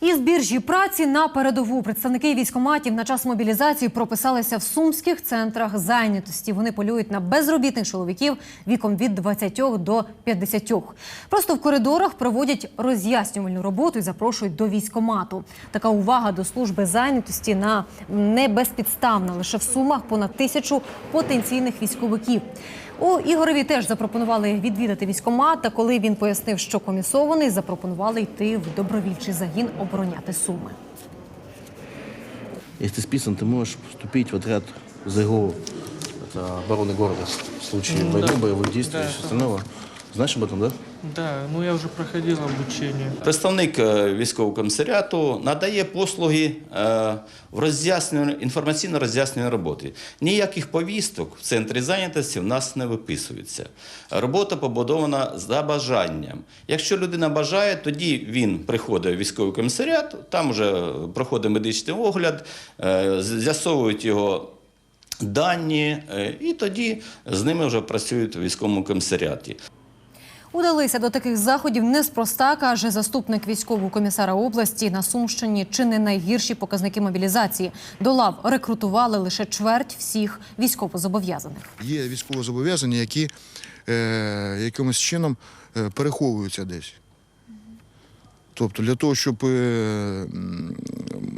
Із біржі праці на передову представники військоматів на час мобілізації прописалися в сумських центрах зайнятості. Вони полюють на безробітних чоловіків віком від 20 до 50. Просто в коридорах проводять роз'яснювальну роботу і запрошують до військомату. Така увага до служби зайнятості на не безпідставна. Лише в сумах понад тисячу потенційних військовиків. У Ігорові теж запропонували відвідати військомат. Та коли він пояснив, що комісований, запропонували йти в добровільчий загін обороняти суми. Если ты списан, ты можешь вступить в отряд ЗГО. Это обороны города в случае войны, боевых действий и да. всего остального. Знаешь об этом, да? Да, ну я вже проходив обучение. Представник е, військового комісаріату надає послуги е, в роз'яснювальній- інформаційно-роз'яснювальній роботі. Ніяких повісток в центрі зайнятості в нас не виписується. Робота побудована за бажанням. Якщо людина бажає, тоді він приходить в військовий комісаріат, там вже проходить медичний огляд, е, з'ясовують його. Дані, і тоді з ними вже працюють в військовому комісаріаті. Удалися до таких заходів неспроста, каже заступник військового комісара області на Сумщині. Чи не найгірші показники мобілізації до лав рекрутували лише чверть всіх військовозобов'язаних. Є військовозобов'язані, які е, якимось чином е, переховуються десь. Тобто для того, щоб е,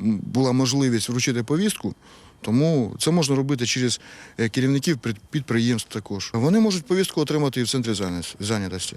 була можливість вручити повістку, тому це можна робити через е, керівників підприємств також. Вони можуть повістку отримати і в центрі зайнятості- зайнятості.